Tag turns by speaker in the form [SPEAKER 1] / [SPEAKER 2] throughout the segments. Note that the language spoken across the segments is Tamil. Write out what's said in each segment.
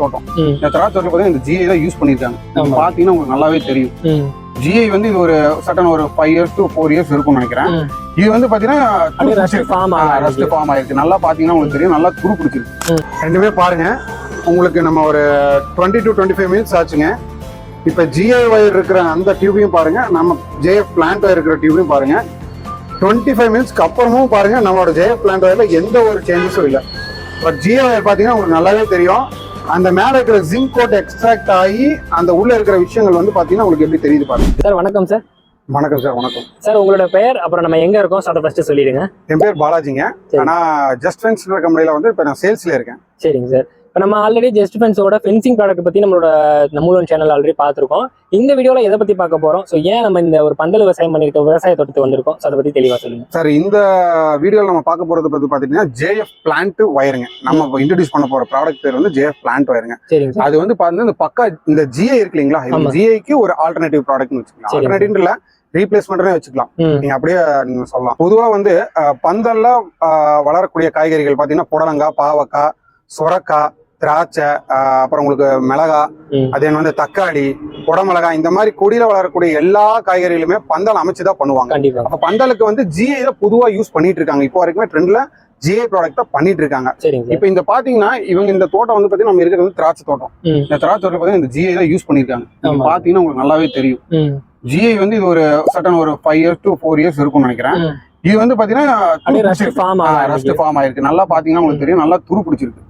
[SPEAKER 1] தோட்டம். இந்த திராட்சை பார்த்தீங்கன்னா இந்த ஜிஐ தான் யூஸ் பண்ணியிருக்காங்க
[SPEAKER 2] ஆமா.
[SPEAKER 1] பார்த்தீங்கன்னா உங்களுக்கு நல்லாவே தெரியும். ஜிஐ வந்து இது ஒரு சட்டன் ஒரு five years to four years இருக்கும்னு நினைக்கிறேன். இது வந்து பாத்தீங்கன்னா ரஸ்ட் ஃபார்ம் ஆயிருக்கு நல்லா பாத்தீங்கன்னா உங்களுக்கு தெரியும். நல்லா துரு பிடிச்சிருக்கு. ரெண்டுமே பாருங்க. உங்களுக்கு நம்ம ஒரு twenty to twenty five minutes ஆச்சுங்க. இப்போ ஜிஐ வயர் இருக்கிற அந்த டியூபையும் பாருங்க. நம்ம ஜேஎஃப் பிளான்ட் வயர் இருக்கிற டியூபையும் பாருங்க. டுவெண்ட்டி ஃபைவ் மினிட்ஸ்க்கு அப்புறமும் பாருங்க. நம்மளோட ஜேஎஃப் பிளான்ட் வயர்ல எந்த ஒரு சேஞ்சஸும் இல்லை. பட் ஜிஐ வயர் பாத்தீங்கன்னா உங்களுக்கு நல்லாவே தெரியும். அந்த மேல இருக்கிற ஜிங்க் கோட் எக்ஸ்ட்ராக்ட் ஆகி அந்த உள்ள இருக்கிற விஷயங்கள் வந்து பாத்தீங்கன்னா உங்களுக்கு எப்படி தெரியுது பாருங்க.
[SPEAKER 2] சார் வணக்கம் சார்.
[SPEAKER 1] வணக்கம் சார் வணக்கம்.
[SPEAKER 2] சார் உங்களோட பெயர் அப்புறம் நம்ம எங்க இருக்கோம்? அதை ஃபர்ஸ்ட் சொல்லிடுங்க.
[SPEAKER 1] என் பேர் பாலாஜிங்க.
[SPEAKER 2] சரி.
[SPEAKER 1] ஆனா ஜஸ்ட் ஃப்ரெண்ட்ஸ் கம்பெனில வந்து இப்போ நான் சேல்ஸ்ல இருக்கேன்.
[SPEAKER 2] சரிங்க சார். இப்போ நம்ம ஆல்ரெடி ஜஸ்ட் ஃபென்ஸோட ஃபென்சிங் ப்ராடக்ட் பத்தி நம்மளோட நம்மளோட சேனல் ஆல்ரெடி பார்த்துருக்கோம். இந்த வீடியோல எதை பத்தி பார்க்க போறோம்? ஸோ ஏன் நம்ம இந்த ஒரு பந்தல் விவசாயம் பண்ணிருக்க விவசாய தோட்டத்துக்கு வந்திருக்கோம்? ஸோ அதை பத்தி தெளிவா சொல்லுங்க.
[SPEAKER 1] சார் இந்த வீடியோவில் நம்ம பார்க்க போறது பத்தி பாத்தீங்கன்னா ஜேஎஃப் பிளான்ட் வயருங்க நம்ம இன்ட்ரடியூஸ் பண்ண போற ப்ராடக்ட் பேர் வந்து ஜேஎஃப் பிளான்ட் வயருங்க அது வந்து பாத்தீங்கன்னா இந்த பக்கா இந்த ஜிஐ இருக்கு இல்லைங்களா? இந்த. ஜிஐக்கு ஒரு ஆல்டர்னேட்டிவ் ப்ராடக்ட்னு வச்சுக்கலாம். ஆல்டர்னேட்டிவ் இல்ல ரீப்ளேஸ்மெண்ட்னே வச்சுக்கலாம். நீங்க அப்படியே நீங்க சொல்லலாம். பொதுவா வந்து பந்தல்ல வளரக்கூடிய காய்கறிகள் பாத்தீங்கன்னா புடலங்காய் பாவக்காய் சுரக்காய் திராட்சை அப்புறம் உங்களுக்கு மிளகா. அதே வந்து தக்காளி குடமிளகாய் இந்த மாதிரி கொடியில வளரக்கூடிய எல்லா காய்கறிகளுமே பந்தல் அமைச்சு தான் பண்ணுவாங்க அப்ப பந்தலுக்கு வந்து ஜிஐ பொதுவா யூஸ் பண்ணிட்டு இருக்காங்க. இப்போ வரைக்குமே ட்ரெண்ட்ல ஜிஐ ப்ராடக்ட் தான் பண்ணிட்டு இருக்காங்க. இப்போ இந்த பாத்தீங்கன்னா இவங்க இந்த தோட்டம் வந்து பாத்தீங்கன்னா நம்ம இருக்கிறது வந்து திராட்சை தோட்டம். இந்த திராட்சை தோட்டம் பாத்தீங்கன்னா இந்த ஜிஐ தான் யூஸ் பண்ணிருக்காங்க. பாத்தீங்கன்னா உங்களுக்கு நல்லாவே தெரியும். ஜிஐ வந்து இது ஒரு சட்டன் ஒரு five years to four years இருக்கும்னு நினைக்கிறேன். இது வந்து பாத்தீங்கன்னா
[SPEAKER 2] ரஸ்ட் ஃபார்ம்
[SPEAKER 1] ஆயிருக்கு. நல்லா பாத்தீங்கன்னா உங்களுக்கு தெரியும். நல்லா துரு பிடிச்சிருக்கு.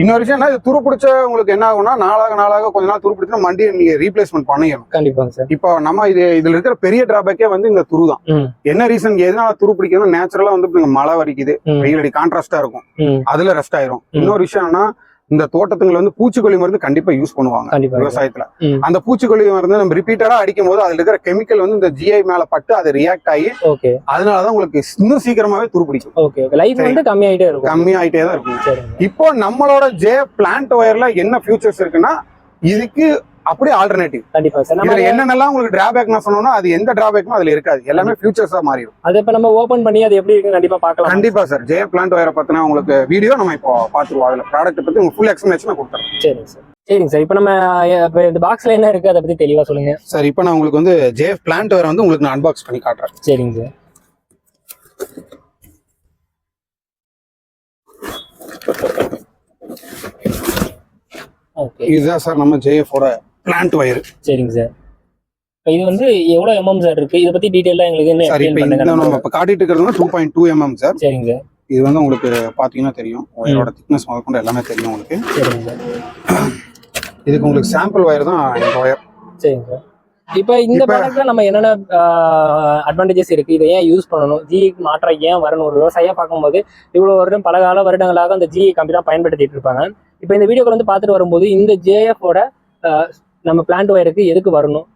[SPEAKER 1] இன்னொரு விஷயம் என்ன இது துரு பிடிச்ச உங்களுக்கு என்ன ஆகும்னா நாளாக நாளாக கொஞ்ச நாள் துரு பிடிச்சா மண்டியை நீங்க ரீப்ளேஸ்மெண்ட் பண்ணிடணும்.
[SPEAKER 2] கண்டிப்பாங்க சார்.
[SPEAKER 1] இப்போ நம்ம இது இதுல இருக்கிற பெரிய டிராபேக்கே வந்து இந்த துரு தான். என்ன ரீசன் எதனால துரு பிடிக்குதுன்னா நேச்சுரலா வந்து மழை வரிக்குது. வெயில் அடி கான்ட்ராஸ்டா இருக்கும். அதுல ரெஸ்ட் ஆயிரும். இன்னொரு விஷயம் என்னன்னா இந்த தோட்டத்துங்களை வந்து பூச்சிக்கொல்லி மருந்து கண்டிப்பா யூஸ் பண்ணுவாங்க விவசாயத்துல. அந்த பூச்சிக்கொல்லி மருந்து நம்ம ரிப்பீட்டடா அடிக்கும் போது அதுல இருக்கிற கெமிக்கல் வந்து இந்த ஜிஐ மேல பட்டு அது ரியாக்ட் ஆகி அதனாலதான் உங்களுக்கு இன்னும் சீக்கிரமாவே துரு பிடிக்கும்.
[SPEAKER 2] Okay okay life. வந்து கம்மியாயிட்டே இருக்கும்.
[SPEAKER 1] கம்மியாயிட்டே தான் இருக்கும் இப்போ நம்மளோட ஜே பிளான்ட் ஒயர்ல என்ன ஃபியூச்சர்ஸ் இருக்குன்னா இதுக்கு அப்படியே ஆல்டர்னேட்டிவ்
[SPEAKER 2] கண்டிப்பா சார்.
[SPEAKER 1] இதுல என்னென்னலாம் உங்களுக்கு டிராபேக் நான் சொன்னோம்னா அது எந்த டிராபேக்கும் அதுல இருக்காது. எல்லாமே ஃபியூச்சர்ஸா மாறிடும்.
[SPEAKER 2] அதை இப்ப நம்ம ஓபன் பண்ணி அது எப்படி இருக்குன்னு கண்டிப்பா பார்க்கலாம்.
[SPEAKER 1] கண்டிப்பா சார். ஜே பிளான்ட் ஒயரை பத்தின உங்களுக்கு வீடியோ நம்ம இப்போ பாத்துருவோம் அதுல ப்ராடக்ட் பத்தி உங்களுக்கு ஃபுல் எக்ஸ்பிளேஷன் கொடுத்துறேன்.
[SPEAKER 2] சரிங்க சார். சரிங்க சார். இப்போ நம்ம இந்த பாக்ஸ்ல என்ன இருக்கு அதை பத்தி தெளிவா சொல்லுங்க.
[SPEAKER 1] சார் இப்போ நான் உங்களுக்கு வந்து ஜே பிளான்ட் ஒயரை வந்து உங்களுக்கு நான் அன்பாக்ஸ் பண்ணி காட்டுறேன்.
[SPEAKER 2] சரிங்க சார். ஓகே.
[SPEAKER 1] இதுதான் சார் நம்ம ஜேஎஃபோட பிளான்ட் ஒயர்
[SPEAKER 2] சரிங்க சார். இது வந்து எவ்வளவு எம்எம் சார் இருக்கு? இதை பத்தி டீடைலா எங்களுக்கு என்ன
[SPEAKER 1] சார் இப்போ இந்த நம்ம? இப்போ காட்டிட்டு இருக்கிறது two point two MM sir.
[SPEAKER 2] சரிங்க சார்.
[SPEAKER 1] இது வந்து உங்களுக்கு பாத்தீங்கன்னா தெரியும். ஒயரோட திக்னஸ் முதற்கொண்டு எல்லாமே தெரியும் உங்களுக்கு.
[SPEAKER 2] சரிங்க சார்.
[SPEAKER 1] இதுக்கு உங்களுக்கு சாம்பிள் ஒயர் தான் இந்த ஒயர்
[SPEAKER 2] சரிங்க சார். இப்போ இந்த ப்ராடக்ட்ல நம்ம என்னென்ன அட்வான்டேஜஸ் இருக்கு? இதை ஏன் யூஸ் பண்ணணும்? ஜிஐக்கு மாற்றம் ஏன் வரணும்? ஒரு விவசாயியா பார்க்கும்போது இவ்வளவு வருடம் பல கால வருடங்களாக அந்த ஜிஐ கம்பி தான் பயன்படுத்திட்டு இருப்பாங்க. இப்போ இந்த வீடியோக்கு வந்து பார்த்துட்டு வரும்போது இந்த ஜேஎஃபோட நம்ம பிளான்ட் ஒயருக்கு எதுக்கு வரணும்?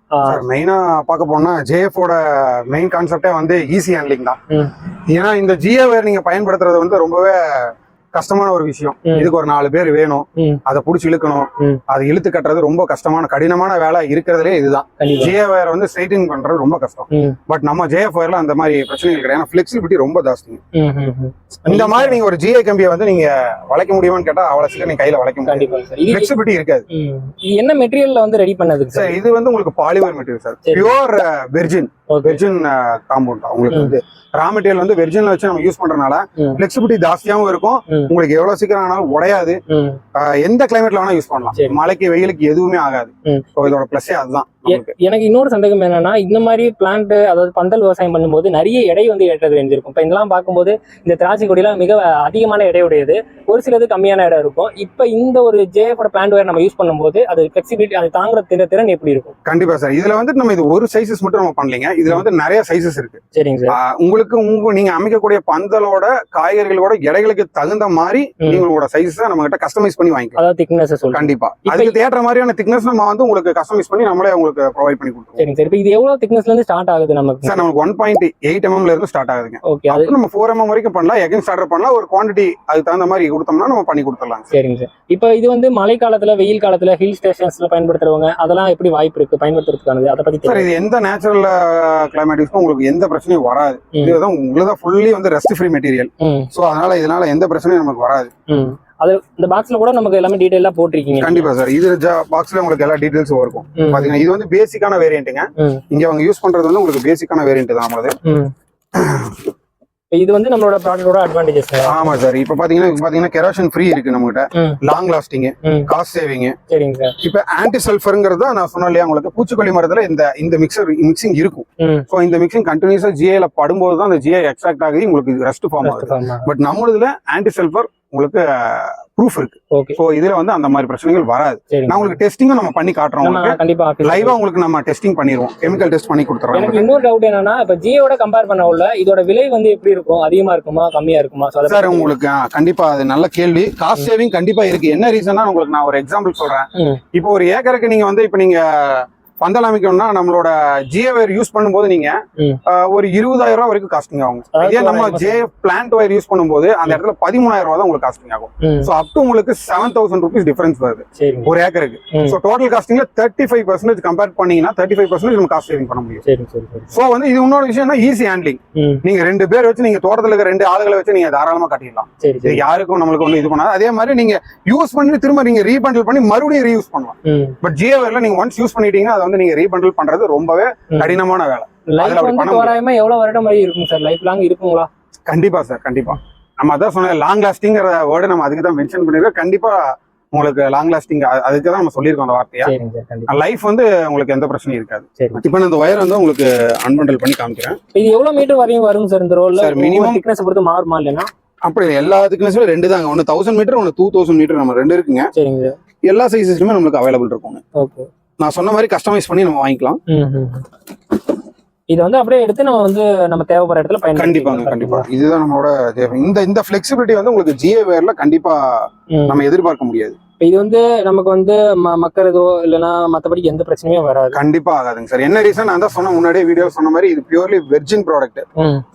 [SPEAKER 1] மெயினா பார்க்க போனா ஜேஎஃபோட மெயின் கான்செப்டே வந்து ஈஸி ஹேண்ட்லிங் தான். ஏன்னா இந்த ஜியோ வேர் நீங்க பயன்படுத்துறது வந்து ரொம்பவே கஷ்டமான ஒரு விஷயம். இதுக்கு ஒரு நாலு பேர் வேணும். அதை புடிச்சு இழுக்கணும். அதை இழுத்து கட்டுறது ரொம்ப கஷ்டமான கடினமான வேலை இருக்கிறதுலே இதுதான். ஜியோ வேர் வந்து ஸ்ட்ரைட்டிங் பண்றது ரொம்ப கஷ்டம். பட் நம்ம ஜேஎஃப் வேர்ல அந்த மாதிரி பிரச்சனைகள் கிடையாது. ஏன்னா ஃபிளெக்சிபிலிட்டி ரொம்ப ஜாஸ்தி. இந்த மாதிரி நீங்க ஒரு ஜிஐ கம்பியை வந்து நீங்க வளைக்க முடியுமான்னு கேட்டா அவ்வளவு சீக்கிரம் நீங்க கையில வளைக்க முடியும் ஃபிளெக்சிபிலிட்டி இருக்காது.
[SPEAKER 2] என்ன மெட்டீரியல்ல வந்து ரெடி பண்ணதுக்கு
[SPEAKER 1] சார்? இது வந்து உங்களுக்கு polymer material sir. Pure virgin virgin compound உங்களுக்கு. வந்து ரா மெட்டீரியல் வந்து வெர்ஜின்ல வச்சு நம்ம யூஸ் பண்றதுனால
[SPEAKER 2] ம்.
[SPEAKER 1] ஃபிளெக்சிபிலிட்டி ஜாஸ்தியாவும் இருக்கும். உங்களுக்கு எவ்வளவு சீக்கிரம் ஆனாலும் உடையாது. எந்த கிளைமேட்ல வேணா யூஸ். பண்ணலாம். மழைக்கு வெயிலுக்கு எதுவுமே ஆகாது. இதோட பிளஸ்ஸே அதுதான்.
[SPEAKER 2] எனக்கு இன்னொரு சந்தேகம் என்னன்னா இந்த மாதிரி பிளான்ட் அதாவது பந்தல் விவசாயம் பண்ணும்போது நிறைய எடை வந்து ஏற்றது தெரிஞ்சிருக்கும். இப்போ இதெல்லாம் பார்க்கும்போது இந்த திராட்சை கொடியெல்லாம் மிக அதிகமான எடை உடையது. ஒரு சிலது கம்மியான இடம் இருக்கும். இப்போ இந்த ஒரு ஜேஎஃபோட பிளான்ட் வேர் நம்ம யூஸ் பண்ணும்போது அது ஃபிளெக்சிபிலிட்டி அது தாங்குற திற- திறன் எப்படி இருக்கும்?
[SPEAKER 1] கண்டிப்பா சார். இதுல வந்து நம்ம இது ஒரு சைசஸ் மட்டும் நம்ம பண்ணலீங்க. இதுல வந்து நிறைய சைசஸ் இருக்கு.
[SPEAKER 2] சரிங்க சார்.
[SPEAKER 1] உங்களுக்கு உங்க நீங்க அமைக்கக்கூடிய பந்தலோட காய்கறிகளோட எடைகளுக்கு தகுந்த மாதிரி
[SPEAKER 2] ம்.
[SPEAKER 1] நீங்களோட சைஸஸ் நம்ம கிட்ட கஸ்டமைஸ் பண்ணி வாங்கிக்கலாம்.
[SPEAKER 2] அதாவது திக்னஸ் சொல்லுங்க
[SPEAKER 1] கண்டிப்பா.
[SPEAKER 2] இப்ப-
[SPEAKER 1] அதுக்கு தேற்ற மாதிரியான திக்னஸ் நம்ம வந்து உங்களுக்கு கஸ்டமைஸ் பண்ணி நம்மளே உங்களுக்கு ப்ரொவைட் பண்ணி கொடுத்துருவோம்.
[SPEAKER 2] சரிங்க சார். இப்போ இது எவ்வளவு திக்னஸ்ல இருந்து ஸ்டார்ட் ஆகுது நமக்கு?
[SPEAKER 1] சார் நமக்கு ஒன் பாயிண்ட் எயிட் எம்எம்ல இருந்து ஸ்டார்ட் ஆகுதுங்க.
[SPEAKER 2] ஓகே அது
[SPEAKER 1] நம்ம ஃபோர் எம்எம் வரைக்கும் பண்ணலாம். எகைன் ஸ்டார்டர் பண்ணலாம் ஒரு குவாண்டிட்டி அதுக்கு தகுந்த மாதிரி கொடுத்தோம்னா நம்ம பண்ணி கொடுத்துடலாம்
[SPEAKER 2] சரிங்க சார். இப்போ இது வந்து மழை காலத்துல வெயில் காலத்துல ஹில் ஸ்டேஷன்ஸ்ல பயன்படுத்துறவங்க அதெல்லாம் எப்படி வாய்ப்பு இருக்கு? பயன்படுத்துறதுக்கானது அதை பத்தி
[SPEAKER 1] சார் இது எந்த நேச்சுரல் கிளைமேட்டிக்ஸ்க்கும் உங்களுக்கு எந்த பிரச்சனையும் வராது. இதுதான் உங்களுக்கு ஃபுல்லி வந்து ரெஸ்ட் ஃப்ரீ மெட்டீரியல் ஸோ அதனால இதனால எந்த பிரச்சனையும் நமக்கு வராது.
[SPEAKER 2] அது இந்த பாக்ஸ்ல கூட நமக்கு எல்லாமே டீடைலா போட்டிருக்கீங்க.
[SPEAKER 1] கண்டிப்பா சார் இது பாக்ஸ்ல உங்களுக்கு எல்லா டீடைல்ஸும் இருக்கும். பாத்தீங்கன்னா இது வந்து பேசிக்கான வேரியண்ட்டுங்க இங்க அவங்க யூஸ் பண்றது வந்து உங்களுக்கு பேசிக்கான வேரியண்ட் தான் நம்மளது.
[SPEAKER 2] இது வந்து நம்மளோட ப்ராடக்டோட அட்வான்டேஜஸ்
[SPEAKER 1] ஆமா சார். இப்ப பாத்தீங்கன்னா பாத்தீங்கன்னா கெரோஷன் ஃப்ரீ இருக்கு நம்மகிட்ட.
[SPEAKER 2] ம்.
[SPEAKER 1] லாங் லாஸ்டிங் காஸ்ட் சேவிங்
[SPEAKER 2] சரிங்க சார்.
[SPEAKER 1] இப்ப ஆன்டி சல்ஃபருங்கிறது நான் சொன்னேன் இல்லையா உங்களுக்கு? பூச்சிக்கொல்லி மரத்துல இந்த இந்த மிக்சர் மிக்சிங் இருக்கும். ஸோ இந்த மிக்சிங் கண்டினியூஸா ஜிஏல படும்போது தான் அந்த ஜிஏ எக்ஸ்ட்ராக்ட் ஆகி உங்களுக்கு ரெஸ்ட் ஃபார்ம் ஆகுது. பட் நம்மளதுல ஆன்டி சல்ஃபர் உங்களுக்கு ப்ரூஃப் இருக்கு.
[SPEAKER 2] ஓகே
[SPEAKER 1] ஸோ இதுல வந்து அந்த மாதிரி பிரச்சனைகள் வராது. நான் உங்களுக்கு டெஸ்டிங்கும் நம்ம பண்ணி காட்டுறோம் உங்களுக்கு. லைவா உங்களுக்கு நம்ம டெஸ்டிங் பண்ணிடுவோம். கெமிக்கல் டெஸ்ட் பண்ணி கொடுத்துறோம்.
[SPEAKER 2] எனக்கு இன்னொரு டவுட் என்னன்னா இப்ப ஜியோட கம்பேர் பண்ண உள்ள இதோட விலை வந்து எப்படி இருக்கும்? அதிகமா இருக்குமா? கம்மியா இருக்குமா?
[SPEAKER 1] சார் உங்களுக்கு கண்டிப்பா அது நல்ல கேள்வி. காஸ்ட் சேவிங் கண்டிப்பா இருக்கு. என்ன ரீசன்னா உங்களுக்கு நான் ஒரு எக்ஸாம்பிள் சொல்றேன். இப்போ ஒரு ஏக்கருக்கு நீங்க வந்து இப்போ நீங்க பந்தல் அமைக்கணும்னா நம்மளோட ஜிஏ வயர் யூஸ் பண்ணும்போது நீங்க ஒரு இருபதாயிரம் ரூபாய் வரைக்கும் காஸ்டிங் ஆகும். இதே நம்ம ஜே பிளான்ட் வயர் யூஸ் பண்ணும்போது அந்த இடத்துல பதிமூணாயிரம் ரூபாய் தான் உங்களுக்கு காஸ்டிங் ஆகும். ஸோ அப் டு உங்களுக்கு செவன் தௌசண்ட் ருபீஸ் டிஃபரன்ஸ் வருது. ஒரு ஏக்கருக்கு. ஸோ டோட்டல் காஸ்டிங்ல தேர்ட்டி ஃபைவ் பர்சன்டேஜ் கம்பேர் பண்ணீங்கன்னா தேர்ட்டி ஃபைவ் பர்சன்டேஜ் நம்ம காஸ்ட் சேவிங் பண்ண முடியும். ஸோ வந்து இது இன்னொரு விஷயம்னா ஈஸி ஹேண்ட்லிங் நீங்க ரெண்டு பேர் வச்சு நீங்க தோட்டத்துல இருக்க ரெண்டு ஆளுகளை வச்சு நீங்க தாராளமா கட்டிடலாம். இது யாருக்கும் நம்மளுக்கு ஒன்றும் இது பண்ணாது. அதே மாதிரி நீங்க யூஸ் பண்ணி திரும்ப நீங்க ரீபண்டில் பண்ணி மறுபடியும் ரீயூஸ் பண்ணலாம். பட் ஜியோவேர்ல நீங்க ஒன்ஸ் யூஸ் பண்ணிட்டீங்கன்னா அதை வந்து நீங்க ரீபண்டில் பண்றது ரொம்பவே. கடினமான வேலை.
[SPEAKER 2] வந்து எவ்வளவு வருடம் வரை இருக்கும் சார்? லைஃப் லாங் இருக்குங்களா?
[SPEAKER 1] கண்டிப்பா சார் கண்டிப்பா. நம்ம அதான் சொன்ன லாங் லாஸ்டிங்கிற வேர்டு நம்ம அதுக்கு தான் மென்ஷன் பண்ணிருக்கோம். கண்டிப்பா உங்களுக்கு லாங் லாஸ்டிங் அதுக்கு தான் நம்ம சொல்லியிருக்கோம் அந்த வார்த்தையா.
[SPEAKER 2] சார்
[SPEAKER 1] லைஃப் வந்து உங்களுக்கு எந்த பிரச்சனையும் இருக்காது.
[SPEAKER 2] சரி.
[SPEAKER 1] இப்போ நான் இந்த ஒயர் வந்து உங்களுக்கு அன்பண்டல் பண்ணி காமிக்கிறேன்.
[SPEAKER 2] இது எவ்வளவு மீட்டர் வரையும் வரும் சார் இந்த ரோல்ல
[SPEAKER 1] Sir, minimum-
[SPEAKER 2] திக்னஸ் பொறுத்து மாறுமா இல்லைன்னா?
[SPEAKER 1] அப்படி. எல்லா திக்னஸும் ரெண்டு தாங்க. ஒன்று தௌசண்ட் மீட்டர் ஒன்று டூ தௌசண்ட் மீட்டர் நம்ம ரெண்டு இருக்குங்க.
[SPEAKER 2] சரிங்க
[SPEAKER 1] எல்லா சைஸஸ்லுமே நம்மளுக்கு அவைலபிள் இருக்குங்க.
[SPEAKER 2] ஓகே
[SPEAKER 1] நான் சொன்ன மாதிரி கஸ்டமைஸ் பண்ணி நம்ம வாங்கிக்கலாம்.
[SPEAKER 2] இது வந்து அப்படியே எடுத்து நம்ம வந்து நம்ம தேவைப்படுற இடத்துல பயன்படுத்திக்கலாம்.
[SPEAKER 1] கண்டிப்பாங்க கண்டிப்பா. இதுதான் நம்மளோட தேவை. இந்த இந்த ஃபிளெக்சிபிலிட்டி வந்து உங்களுக்கு ஜிஏ வேர்ல கண்டிப்பா. நம்ம எதிர்பார்க்க முடியாது.
[SPEAKER 2] இது வந்து நமக்கு வந்து ம- மக்கறதோ இல்லைன்னா மத்தபடி எந்த பிரச்சனையும் வராது.
[SPEAKER 1] கண்டிப்பா ஆகாதுங்க சார். என்ன ரீசன் நான் தான் சொன்ன முன்னாடியே வீடியோ சொன்ன மாதிரி இது purely virgin product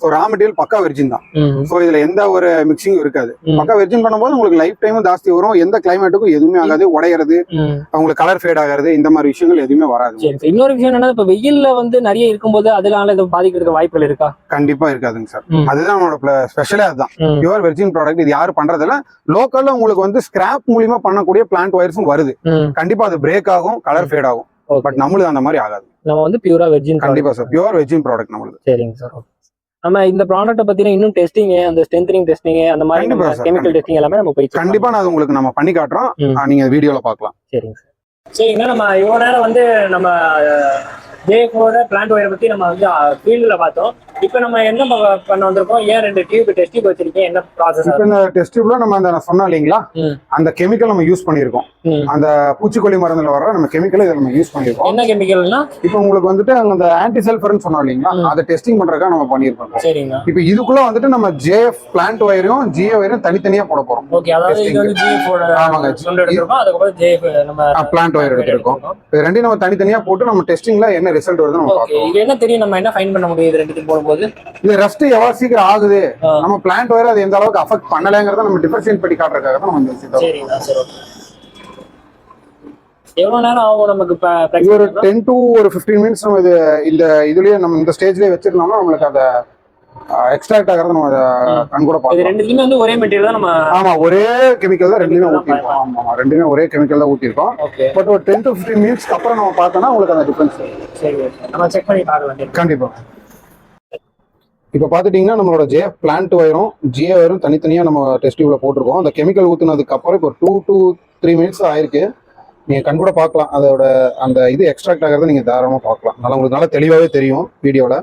[SPEAKER 1] so raw material பக்கா வெர்ஜின் தான். ஸோ இதுல எந்த ஒரு மிக்சிங்கும் இருக்காது. பக்கா வெர்ஜின் பண்ணும்போது உங்களுக்கு லைஃப் டைமும் ஜாஸ்தி வரும். எந்த கிளைமேட்டுக்கும் எதுவுமே ஆகாது. உடையறது
[SPEAKER 2] ம்.
[SPEAKER 1] உங்களுக்கு கலர் ஃபேட் ஆகிறது இந்த மாதிரி விஷயங்கள் எதுவுமே வராது.
[SPEAKER 2] இன்னொரு விஷயம் என்னன்னா இப்ப வெயில்ல வந்து நிறைய இருக்கும்போது அதனால இது பாதிக்கிறதுக்கு வாய்ப்புகள் இருக்கா?
[SPEAKER 1] கண்டிப்பா இருக்காதுங்க சார். அதுதான் நம்மளோட ஸ்பெஷலே அதுதான். பியூர் வெர்ஜின் ப்ராடக்ட் இது யாரும் பண்றதில்ல. லோக்கல்ல உங்களுக்கு வந்து ஸ்கிராப் மூலியமா பண்ணக்கூடிய பிளான்ட் ஒயர்ஸும் வருது. கண்டிப்பா அது பிரேக் ஆகும் கலர் ஃபேட் ஆகும். பட் நம்மளுது அந்த மாதிரி ஆகாது.
[SPEAKER 2] நம்ம வந்து பியூரா வெஜ்ஜின்
[SPEAKER 1] கண்டிப்பா சார் பியூர் வெஜின் ப்ராடக்ட் நம்மளுது.
[SPEAKER 2] சரிங்க சார் நம்ம இந்த ப்ராடக்ட்டை பத்தின இன்னும் டெஸ்டிங் அந்த ஸ்ட்ரென்தனிங் டெஸ்டிங் அந்த மாதிரி கெமிக்கல் டெஸ்டிங் எல்லாமே நம்ம போய்
[SPEAKER 1] கண்டிப்பா நான் உங்களுக்கு நம்ம பண்ணி காட்டுறோம். நீங்க வீடியோல பார்க்கலாம்.
[SPEAKER 2] சரிங்க சார் சரிங்க நம்ம இவ்வளோ நேரம் வந்து நம்ம ஜேஎஃபோட பிளான்ட் ஒயரை பற்றி நம்ம வந்து ஃபீல்டில் பார்த்தோம். இப்போ நம்ம என்ன பண்ண வந்திருக்கோம்? ஏன் ரெண்டு டியூப் டெஸ்ட் டியூப் வச்சிருக்கீங்க? என்ன ப்ராசஸ்
[SPEAKER 1] இப்போ இந்த டெஸ்டிவ்ல நம்ம அந்த சொன்னோம் இல்லைங்களா. அந்த கெமிக்கல் நம்ம யூஸ் பண்ணியிருக்கோம். அந்த பூச்சிக்கொல்லி மருந்துல வர நம்ம கெமிக்கலை இதை நம்ம யூஸ் பண்ணியிருக்கோம்.
[SPEAKER 2] என்ன கெமிக்கல்னா
[SPEAKER 1] இப்போ உங்களுக்கு வந்துட்டு அந்த ஆன்டி சல்ஃபர்னு சொன்னோம் இல்லைங்களா. அதை டெஸ்டிங் பண்றதுக்காக நம்ம பண்ணியிருக்கோம்.
[SPEAKER 2] சரிங்க.
[SPEAKER 1] இப்போ இதுக்குள்ள வந்துட்டு நம்ம ஜேஎஃப் பிளான்ட் ஒயரும் ஜிஏ ஒயரும் தனித்தனியா போட போறோம்.
[SPEAKER 2] ஓகே அதாவது இது வந்து ஜிஎஃபோட
[SPEAKER 1] ஆமாங்க.
[SPEAKER 2] அதுக்கப்புறம் ஜேஎஃப் நம்ம
[SPEAKER 1] பிளான்ட் ஒயர் எடுத்திருக்கோம். இது ரெண்டையும் நம்ம தனித்தனியா போட்டு நம்ம டெஸ்டிங்ல என்ன ரிசல்ட் வருதுன்னு நம்ம
[SPEAKER 2] ஓகே
[SPEAKER 1] பார்க்கணும்
[SPEAKER 2] இது என்ன தெரியும்? நம்ம என்ன ஃபைன் பண்ண முடியும் இது ரெண்டுத்தையும் போடும்போது
[SPEAKER 1] இது ரஸ்ட் எவ்வளவு சீக்கிரம் ஆகுது. நம்ம பிளான்ட் ஒயர் அது எந்த அளவுக்கு அஃபெக்ட் பண்ணலைங்கிறத நம்ம டிஃபரன்ஷியேட் பண்ணி காட்டுறதுக்காக தான் நம்ம இந்த விஷயத்தை
[SPEAKER 2] சரிங்க சரி ஓகே எவ்வளோ நேரம் ஆகும் நமக்கு இப்போ
[SPEAKER 1] ஒரு டென் டு ஒரு ஃபிஃப்டீன் மினிட்ஸ் நம்ம இது இந்த இதுலயே நம்ம இந்த ஸ்டேஜ்லயே வச்சிருந்தோம்னா நம்மளுக்கு அந்த எக்ஸ்ட்ராக்ட் ஆகிறத நம்ம கண் கூட பார்க்கலாம்.
[SPEAKER 2] ரெண்டுத்துலயுமே வந்து ஒரே மெட்டீரியல் தான் நம்ம
[SPEAKER 1] ஆமா ஒரே கெமிக்கல் தான் ரெண்டுமே ஊற்றிருக்கோம் ஆமா ஆமா ரெண்டுமே ஒரே கெமிக்கல் தான் ஊற்றிருக்கோம்
[SPEAKER 2] ஓகே.
[SPEAKER 1] பட் ஒரு டென் டு ஃபிஃப்டீன் மினிட்ஸ்க்கு அப்புறம் நம்ம பார்த்தோம்னா உங்களுக்கு அந்த டிஃபரன்ஸ்
[SPEAKER 2] சரி நம்ம செக் பண்ணி பார்க்கலாம்
[SPEAKER 1] கண்டிப்பா. இப்போ பார்த்துட்டிங்கன்னா நம்மளோட ஜே பிளான்ட் ஒயரும் ஜிஏ ஒயரும் தனித்தனியாக நம்ம டெஸ்ட் டியூப்ல போட்டிருக்கோம். அந்த கெமிக்கல் ஊற்றுனதுக்கு அப்புறம் இப்போ டூ டு த்ரீ மினிட்ஸ் ஆயிருக்கு. நீங்கள் கண் கூட பார்க்கலாம். அதோட அந்த இது எக்ஸ்ட்ராக்ட் ஆகிறத நீங்கள் தாராளமாக பார்க்கலாம். நல்லா உங்களுக்கு நல்லா தெளிவாகவே தெரியும் வீடியோவில்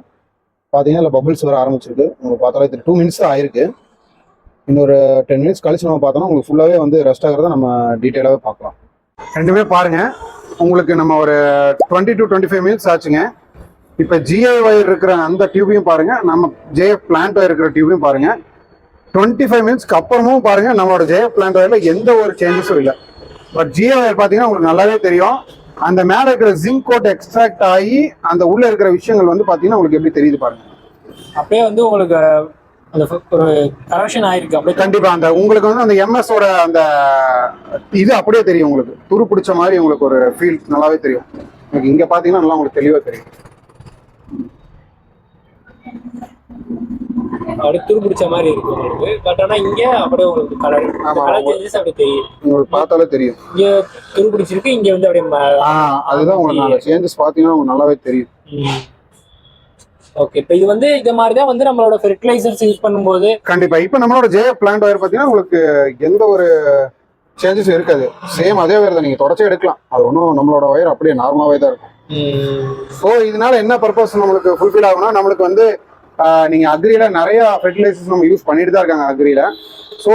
[SPEAKER 1] பார்த்தீங்கன்னா இல்லை பபிள்ஸ் வர ஆரம்பிச்சிருக்கு. உங்களுக்கு பார்த்தாலே டூ மினிட்ஸ் தான் ஆயிருக்கு. இன்னொரு டென் மினிட்ஸ் கழிச்சு நம்ம பார்த்தோம்னா உங்களுக்கு ஃபுல்லாகவே வந்து ரெஸ்ட் ஆகிறத நம்ம டீட்டெயிலாகவே பார்க்கலாம். ரெண்டுமே பாருங்க. உங்களுக்கு நம்ம ஒரு twenty to twenty five minutes ஆச்சுங்க. இப்போ ஜிஐ ஒயர் இருக்கிற அந்த டியூபையும் பாருங்க. நம்ம ஜே பிளான்ட் ஒயர் இருக்கிற டியூபையும் பாருங்க. டுவெண்ட்டி ஃபைவ் மினிட்ஸ்க்கு அப்புறமும் பாருங்க. நம்மளோட ஜே பிளான்ட் ஒயரில் எந்த ஒரு சேஞ்சஸும் இல்லை. பட் ஜிஐ ஒயர் பார்த்தீங்கன்னா உங்களுக்கு நல்லாவே தெரியும். அந்த மேலே இருக்கிற ஜிங்க் கோட் எக்ஸ்ட்ராக்ட் ஆகி அந்த உள்ளே இருக்கிற விஷயங்கள் வந்து பார்த்தீங்கன்னா உங்களுக்கு எப்படி தெரியுது பாருங்க.
[SPEAKER 2] அப்படியே வந்து உங்களுக்கு அந்த ஒரு கரெக்ஷன் ஆயிருக்கு. அப்படியே
[SPEAKER 1] கண்டிப்பா அந்த உங்களுக்கு வந்து அந்த எம்எஸ் ஓட அந்த இது அப்படியே தெரியும் உங்களுக்கு. துரு பிடிச்ச மாதிரி உங்களுக்கு ஒரு ஃபீல் நல்லாவே தெரியும். உங்களுக்கு இங்க பாத்தீங்கன்னா நல்லா உங்களுக்கு தெளிவா தெரியும்.
[SPEAKER 2] அப்படியே துரு பிடிச்ச மாதிரி இருக்கும் உங்களுக்கு. பட் ஆனா இங்க அப்படியே உங்களுக்கு கலர். கலர் அப்படி தெரியும்.
[SPEAKER 1] உங்களுக்கு பார்த்தாலே தெரியும்.
[SPEAKER 2] இங்க துரு பிடிச்சிருக்கு இங்க வந்து அப்படியே
[SPEAKER 1] அதுதான் உங்களுக்கு சேஞ்சஸ் பார்த்தீங்கன்னா உங்களுக்கு நல்லாவே தெரியும்.
[SPEAKER 2] ஓகே இப்போ இது வந்து இந்த மாதிரி தான் வந்து நம்மளோட ஃபெர்டிலைசர்ஸ் யூஸ் பண்ணும்போது
[SPEAKER 1] கண்டிப்பா. இப்போ நம்மளோட ஜே பிளான்ட் ஒயர் பார்த்தீங்கன்னா உங்களுக்கு எந்த ஒரு சேஞ்சஸும் இருக்காது. சேம் அதே ஒயர் தான். நீங்கள் தொடச்சி எடுக்கலாம். அது ஒன்றும் நம்மளோட ஒயர் அப்படியே நார்மலாகவே தான் இருக்கும். ஸோ இதனால என்ன பர்பஸ் நம்மளுக்கு ஃபுல்ஃபில் ஆகும்னா நம்மளுக்கு வந்து ஆஹ், நீங்க அக்ரியில நிறைய ஃபெர்டிலைசர்ஸ் நம்ம யூஸ் பண்ணிட்டு தான் இருக்காங்க அக்ரியில ஸோ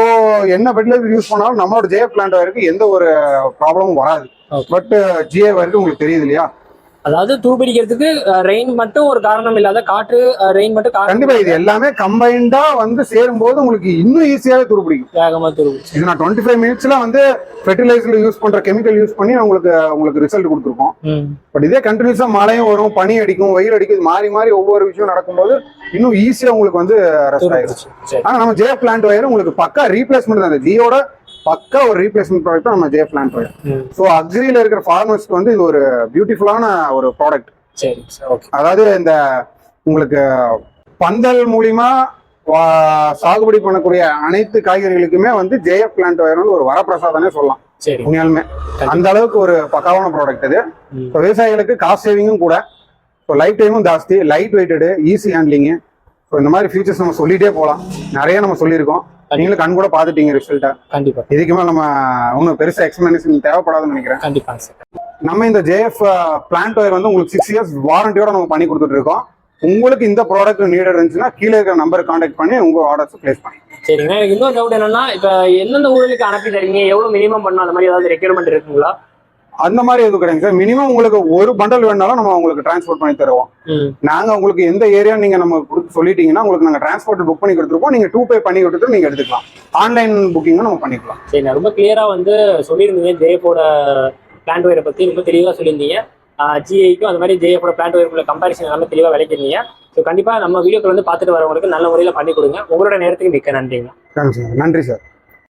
[SPEAKER 1] என்ன ஃபெர்டிலைசர் யூஸ் பண்ணாலும் நம்மளோட ஜே பிளான்ட் ஒயருக்கு எந்த ஒரு ப்ராப்ளமும் வராது. பட் ஜிஏ ஒயருக்கு உங்களுக்கு தெரியுது இல்லையா?
[SPEAKER 2] அதாவது தூபிடிக்கிறதுக்கு ரெயின் மட்டும் ஒரு காரணம் இல்லாத காற்று ரெயின் மட்டும்
[SPEAKER 1] கண்டிப்பா இது எல்லாமே கம்பைண்டா வந்து சேரும்போது உங்களுக்கு இன்னும் ஈஸியாவே துருப்பிடிக்கும்
[SPEAKER 2] வேகமா துருபிடிச்சு
[SPEAKER 1] இது நான் டுவெண்ட்டி ஃபைவ் மினிட்ஸ்ல வந்து ஃபெர்டிலைசர் யூஸ் பண்ற கெமிக்கல் யூஸ் பண்ணி உங்களுக்கு உங்களுக்கு ரிசல்ட் கொடுத்துருக்கோம். பட் இதே கண்டினியூஸா மழையும் வரும் பனி அடிக்கும் வெயில் அடிக்கும் இது மாறி மாறி ஒவ்வொரு விஷயம் நடக்கும்போது இன்னும் ஈஸியா உங்களுக்கு வந்து ரெஸ்ட்
[SPEAKER 2] சரி.
[SPEAKER 1] ஆனா நம்ம ஜே பிளான்ட் ஒயர் உங்களுக்கு பக்கா ரீப்ளேஸ்மெண்ட் தான். ஜியோட பக்கா ஒரு ரீப்ளேஸ்மெண்ட் ப்ராடக்ட் நம்ம ஜே பிளான்ட் ஒயர்
[SPEAKER 2] ம்.
[SPEAKER 1] ஸோ அக்ரியில இருக்கிற ஃபார்மர்ஸ்க்கு வந்து இது ஒரு பியூட்டிஃபுல்லான ஒரு ப்ராடக்ட்
[SPEAKER 2] சரி ஓகே
[SPEAKER 1] அதாவது இந்த உங்களுக்கு பந்தல் மூலியமா சாகுபடி பண்ணக்கூடிய அனைத்து காய்கறிகளுக்குமே வந்து ஜேஎஃப் பிளான்ட் வந்து ஒரு வரப்பிரசாதனே சொல்லலாம். உண்மையாலுமே. அந்த அளவுக்கு ஒரு பக்காவான ப்ராடக்ட் இது. இப்போ விவசாயிகளுக்கு காஸ்ட் சேவிங்கும் கூட. ஸோ லைஃப் டைமும் ஜாஸ்தி light weighted easy handling so இந்த மாதிரி ஃபீச்சர்ஸ் நம்ம சொல்லிட்டே போகலாம். நிறைய நம்ம சொல்லியிருக்கோம். நீங்களும் கண் கூட பார்த்துட்டீங்க ரிசல்ட்டை
[SPEAKER 2] கண்டிப்பா.
[SPEAKER 1] இதுக்கு மேலே நம்ம ஒன்றும் பெருசாக எக்ஸ்பிளனேஷன் தேவைப்படாதுன்னு நினைக்கிறேன்.
[SPEAKER 2] கண்டிப்பாங்க சார்.
[SPEAKER 1] நம்ம இந்த ஜேஎஃப் பிளான்ட் ஒயர் வந்து உங்களுக்கு சிக்ஸ் இயர்ஸ் வாரண்டியோட நம்ம பண்ணி கொடுத்துட்டு இருக்கோம். உங்களுக்கு இந்த ப்ராடக்ட் நீடட் இருந்துச்சுன்னா கீழே இருக்கிற நம்பர் காண்டாக்ட் பண்ணி உங்க ஆர்டர்ஸ் பிளேஸ் பண்ணி.
[SPEAKER 2] சரிங்க. இன்னொரு டவுட் என்னன்னா இப்ப எந்தெந்த ஊர்களுக்கு அனுப்பி தரீங்க? எவ்வளவு மினிமம் பண்ணணும்? அந்த மாதிரி ஏதாவது ரெக்யர்மெண்ட் இருக்குங்களா?
[SPEAKER 1] அந்த மாதிரி எதுவும் கிடையாது சார். மினிமம் உங்களுக்கு ஒரு பண்டல் வேணாலும் நம்ம உங்களுக்கு டிரான்ஸ்போர்ட் பண்ணி தருவோம். நாங்க உங்களுக்கு எந்த ஏரியா நீங்க நம்ம கொடுத்து சொல்லிட்டீங்கன்னா உங்களுக்கு நாங்க டிரான்ஸ்போர்ட் புக் பண்ணி கொடுத்துருப்போம். நீங்க டூ பே பண்ணி கொடுத்துட்டு நீங்க எடுத்துக்கலாம். ஆன்லைன் புக்கிங்கும் நம்ம பண்ணிக்கலாம்.
[SPEAKER 2] சரி நான் ரொம்ப கிளியரா வந்து சொல்லியிருந்தீங்க ஜேஎஃபோட பிளான்ட் ஒயரை பத்தி. ரொம்ப தெளிவா சொல்லியிருந்தீங்க. ஜிஐக்கும் அந்த மாதிரி ஜேஎஃபோட பிளான்ட் ஒயருக்குள்ள கம்பேரிசன் எல்லாமே தெளிவா விளக்கிருந்தீங்க ஸோ கண்டிப்பா நம்ம வீடியோக்கள் வந்து பார்த்துட்டு வரவங்களுக்கு நல்ல முறையில் பண்ணி கொடுங்க. உங்களோட நேரத்துக்கு மிக்க நன்றிங்க.
[SPEAKER 1] நன்றி சார்.